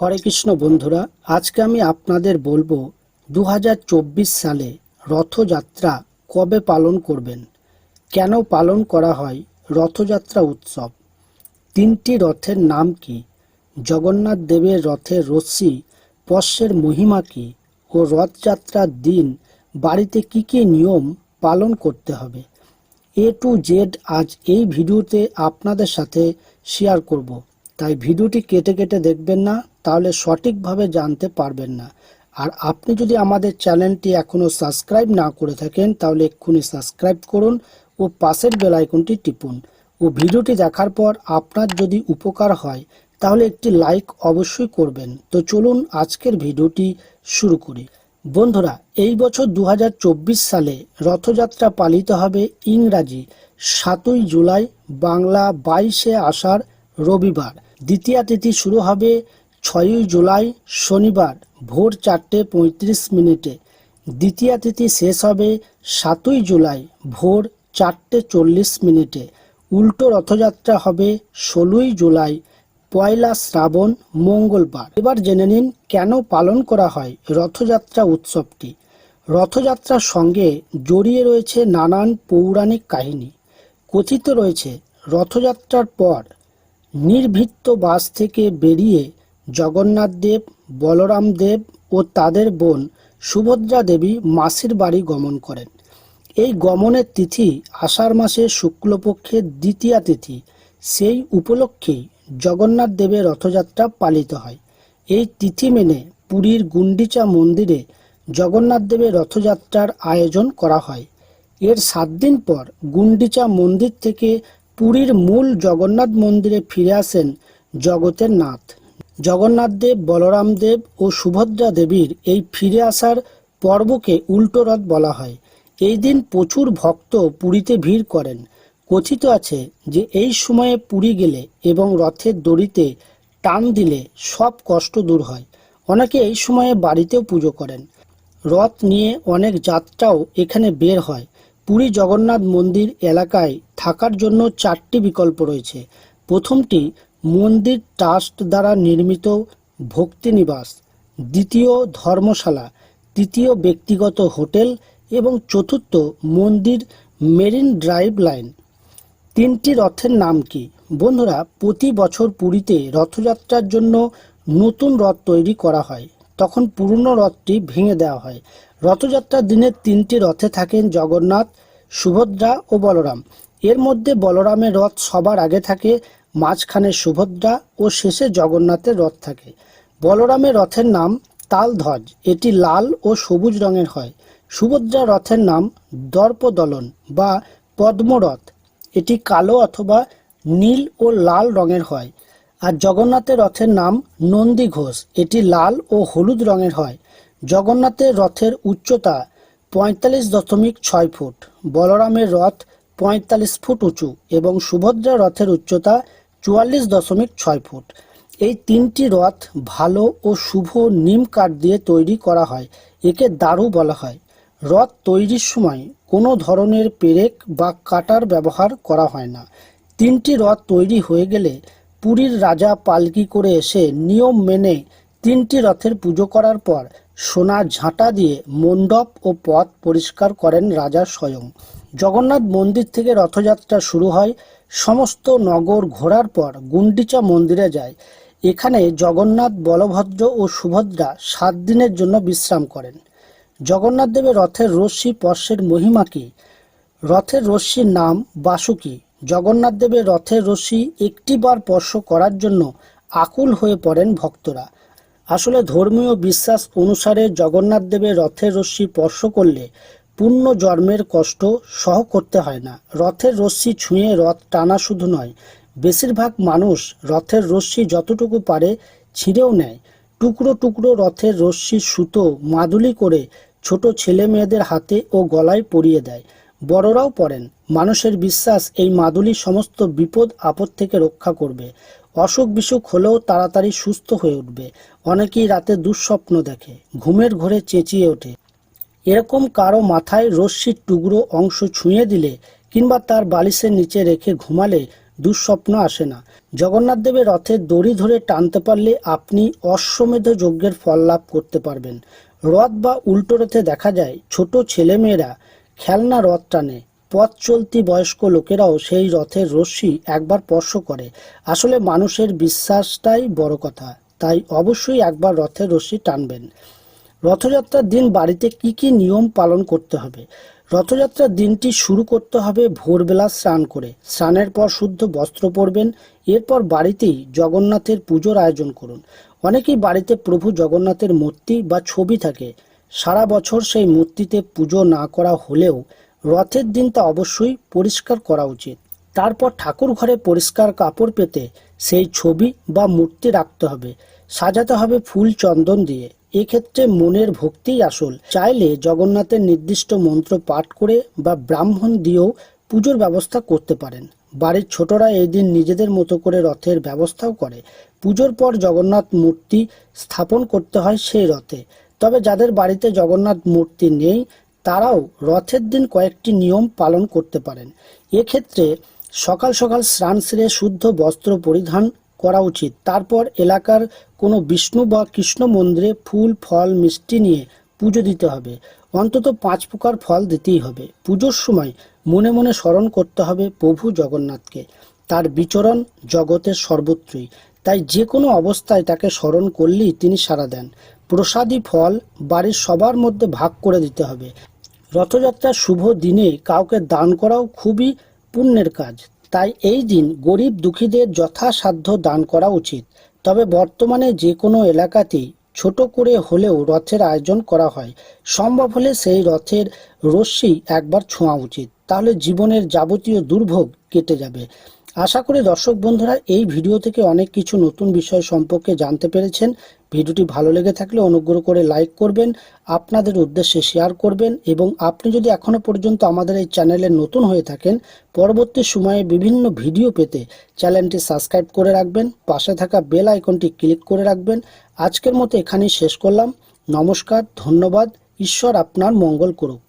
হরে কৃষ্ণ বন্ধুরা, আজকে আমি আপনাদের বলব দু হাজার চব্বিশ সালে রথযাত্রা কবে পালন করবেন? কেন পালন করা হয় রথযাত্রা উৎসব? তিনটি রথের নাম কি? জগন্নাথ দেবের রথের রশ্মি, পশ্বের মহিমা কি? ও রথযাত্রার দিন বাড়িতে কি কি নিয়ম পালন করতে হবে? এ টু জেড আজ এই ভিডিওতে আপনাদের সাথে শেয়ার করব। তাই ভিডিওটি কেটে কেটে দেখবেন না তাহলে সঠিকভাবে জানতে পারবেন না। আর আপনি যদি আমাদের চ্যানেলটি এখনও সাবস্ক্রাইব না করে থাকেন, তাহলে এক্ষুনি সাবস্ক্রাইব করুন ও পাশের বেল আইকনটি টিপুন। ও ভিডিওটি দেখার পর আপনার যদি উপকার হয়, তাহলে একটি লাইক অবশ্যই করবেন। তো চলুন আজকের ভিডিওটি শুরু করি। বন্ধুরা, এই বছর দু হাজার চব্বিশ সালে রথযাত্রা পালিত হবে ইংরাজি, সাতই জুলাই, বাংলা বাইশে আষাঢ় রবিবার। দ্বিতীয়া তিথি শুরু হবে ছয়ই জুলাই শনিবার ভোর চারটে পঁয়ত্রিশ মিনিটে। দ্বিতীয়া তিথি শেষ হবে সাতই জুলাই ভোর চারটে চল্লিশ মিনিটে। উল্টো রথযাত্রা হবে ষোলোই জুলাই, পয়লা শ্রাবণ, মঙ্গলবার। এবার জেনে নিন কেন পালন করা হয় রথযাত্রা উৎসবটি। রথযাত্রার সঙ্গে জড়িয়ে রয়েছে নানান পৌরাণিক কাহিনী। কথিত রয়েছে, রথযাত্রার পর নির্ভীত্ত বাস থেকে বেরিয়ে জগন্নাথ দেব, বলরাম দেব ও তাদের বোন সুভদ্রা দেবী মাসির বাড়ি গমন করেন। এই গমনের তিথি আষাঢ় মাসের শুক্লপক্ষের দ্বিতীয়া তিথি। সেই উপলক্ষেই জগন্নাথ দেবের রথযাত্রা পালিত হয়। এই তিথি মেনে পুরীর গুন্ডিচা মন্দিরে জগন্নাথ দেবের রথযাত্রার আয়োজন করা হয়। এর সাত দিন পর গুন্ডিচা মন্দির থেকে পুরীর মূল জগন্নাথ মন্দিরে ফিরে আসেন জগতের নাথ। জগন্নাথ দেব, বলরাম দেব ও সুভদ্রা দেবীর এই ফিরে আসার পর্বকে উল্টো রথ বলা হয়। এই দিন প্রচুর ভক্ত পুরীতে ভিড় করেন। কথিত আছে যে এই সময়ে পুরী গেলে এবং রথের দড়িতে টান দিলে সব কষ্ট দূর হয়। অনেকে এই সময়ে বাড়িতেও পুজো করেন। রথ নিয়ে অনেক যাত্রাও এখানে বের হয়। পুরী জগন্নাথ মন্দির এলাকায় থাকার জন্য চারটি বিকল্প রয়েছে। প্রথমটি মন্দির ট্রাস্ট দ্বারা নির্মিত ভক্তিনিবাস দ্বিতীয় ধর্মশালা, তৃতীয় ব্যক্তিগত হোটেল এবং চতুর্থ মন্দির মেরিন ড্রাইভ লাইন। তিনটি রথের নাম কি? বন্ধুরা, প্রতি বছর পুরীতে রথযাত্রার জন্য নতুন রথ তৈরি করা হয়। তখন পুরনো রথটি ভেঙে দেওয়া হয়। রথযাত্রার দিনে তিনটি রথে থাকেন জগন্নাথ, সুভদ্রা ও বলরাম। এর মধ্যে বলরামের রথ সবার আগে থাকে মাঝখানে সুভদ্রা ও শেষে জগন্নাথের রথ থাকে। বলরামের রথের নাম তালধ্বজ। এটি লাল ও সবুজ রঙের হয়। সুভদ্রা রথের নাম দর্পদলন বা পদ্মরথ। এটি কালো অথবা নীল ও লাল রঙের হয়। আর জগন্নাথের রথের নাম নন্দী ঘোষ। এটি লাল ও হলুদ রঙের হয়। জগন্নাথের রথের উচ্চতা পঁয়তাল্লিশ দশমিক ছয় ফুট। বলরামের রথ পঁয়তাল্লিশ ফুট উঁচু এবং সুভদ্রা রথের উচ্চতা চুয়াল্লিশ দশমিক ছয় ফুট। এই তিনটি রথ ভালো ও শুভ নিম কাঠ দিয়ে তৈরি করা হয়, একে দারু বলা হয়। রথ তৈরির সময় কোনো ধরনের পেরেক বা কাটার ব্যবহার করা হয় না। তিনটি রথ তৈরি হয়ে গেলে পুরীর রাজা পালকি করে এসে নিয়ম মেনে তিনটি রথের পুজো করার পর সোনার ঝাঁটা দিয়ে মণ্ডপ ও পথ পরিষ্কার করেন রাজা স্বয়ং। জগন্নাথ মন্দির থেকে রথযাত্রা শুরু হয়। সমস্ত নগর ঘোরার পর গুন্ডিচা মন্দিরে যায়। এখানে জগন্নাথ বলভদ্র ও সুভদ্রা সাত দিনের জন্য বিশ্রাম করেন। জগন্নাথ দেবের রথের রশ্মি পর্শের মহিমা কি? রথের রশ্মির নাম বাসুকি জগন্নাথ দেবের রথের রশ্মি একটিবার স্পর্শ করার জন্য আকুল হয়ে পড়েন ভক্তরা। আসলে ধর্মীয় বিশ্বাস অনুসারে জগন্নাথ দেবের রথের রশ্মি স্পর্শ করলে পূর্ণ জন্মের কষ্ট সহ করতে হয় না। রথের রশ্মি ছুঁয়ে রথ টানা শুধু নয়, বেশিরভাগ মানুষ রথের রশ্মি যতটুকু পারে ছিঁড়েও নেয়। টুকরো টুকরো রথের রশ্মির সুতো মাদুলি করে ছোট ছেলে মেয়েদের হাতে ও গলায় পরিয়ে দেয়। বড়রাও পড়েন। মানুষের বিশ্বাস এই মাদুলি সমস্ত বিপদ, আপদ থেকে রক্ষা করবে। অসুখ বিসুখ হলেও তাড়াতাড়ি সুস্থ হয়ে উঠবে। অনেকেই রাতে দুঃস্বপ্ন দেখে, ঘুমের ঘরে চেঁচিয়ে ওঠে। এরকম কারও মাথায় রশ্মির টুকরো অংশ ছুঁয়ে দিলে কিংবা তার বালিশের নিচে রেখে ঘুমালে দুঃস্বপ্ন আসে না। জগন্নাথ দেবের রথের দড়ি ধরে টানতে পারলে আপনি অশ্বমেধ যজ্ঞের ফল লাভ করতে পারবেন। রথ বা উল্টো রথে দেখা যায়, ছোট ছেলেমেয়েরা খেলনা রথ টানে। পথ চলতি বয়স্ক লোকেরাও সেই রথের রশ্মি একবার স্পর্শ করে। আসলে মানুষের বিশ্বাসটাই বড় কথা, তাই অবশ্যই একবার রথের রশ্মি টানবেন। রথযাত্রার দিন বাড়িতে কি কি নিয়ম পালন করতে হবে? রথযাত্রার দিনটি শুরু করতে হবে ভোরবেলা স্নান করে। স্নানের পর শুদ্ধ বস্ত্র পরবেন। এরপর বাড়িতেই জগন্নাথের পুজোর আয়োজন করুন। অনেকেই বাড়িতে প্রভু জগন্নাথের মূর্তি বা ছবি থাকে। সারা বছর সেই মূর্তিতে পুজো না করা হলেও রথের দিন তা অবশ্যই পরিষ্কার করা উচিত। তারপর ঠাকুর ঘরে পরিষ্কার কাপড় পেতে সেই ছবি বা মূর্তি রাখতে হবে। সাজাতে হবে ফুল চন্দন দিয়ে। এক্ষেত্রে মনের ভক্তিই আসল। চাইলে জগন্নাথের নির্দিষ্ট মন্ত্র পাঠ করে বা ব্রাহ্মণ দিয়েও পুজোর ব্যবস্থা করতে পারেন। বাড়ির ছোটরা এই দিন নিজেদের মতো করে রথের ব্যবস্থাও করে। পুজোর পর জগন্নাথ মূর্তি স্থাপন করতে হয় সেই রথে। তবে যাদের বাড়িতে জগন্নাথ মূর্তি নেই, তারাও রথের দিন কয়েকটি নিয়ম পালন করতে পারেন। এক্ষেত্রে সকাল সকাল স্নান সেরে শুদ্ধ বস্ত্র পরিধান করা উচিত। তারপর এলাকার কোনো বিষ্ণু বা কৃষ্ণ মন্দিরে ফুল, ফল, মিষ্টি নিয়ে পুজো দিতে হবে। অন্তত পাঁচ প্রকার ফল দিতেই হবে। পুজোর সময় মনে মনে স্মরণ করতে হবে প্রভু জগন্নাথকে। তার বিচরণ জগতের সর্বত্রই। তাই যে কোনো অবস্থায় তাকে স্মরণ করলেই তিনি সাড়া দেন। প্রসাদী ফল বাড়ির সবার মধ্যে ভাগ করে দিতে হবে। রথযাত্রার শুভ দিনে কাউকে দান করাও খুবই পুণ্যের কাজ। তাই এই দিন গরিব দুঃখীদের যথাসাধ্য দান করা উচিত। তবে বর্তমানে যে কোনো এলাকাতেই ছোট করে হলেও রথের আয়োজন করা হয়। সম্ভব হলে সেই রথের রশ্মি একবার ছোঁয়া উচিত। তাহলে জীবনের যাবতীয় দুর্ভোগ কেটে যাবে। আশা করি দর্শক বন্ধুরা, এই ভিডিও থেকে অনেক কিছু নতুন বিষয় সম্পর্কে জানতে পেরেছেন। ভিডিওটি ভালো লেগে থাকলে অনুগ্রহ করে লাইক করবেন, আপনাদের উদ্দেশ্যে শেয়ার করবেন এবং আপনি যদি এখনও পর্যন্ত আমাদের এই চ্যানেলে নতুন হয়ে থাকেন, পরবর্তী সময়ে বিভিন্ন ভিডিও পেতে চ্যানেলটি সাবস্ক্রাইব করে রাখবেন, পাশে থাকা বেল আইকনটি ক্লিক করে রাখবেন। আজকের মতো এখানেই শেষ করলাম। নমস্কার, ধন্যবাদ, ঈশ্বর আপনার মঙ্গল করুক।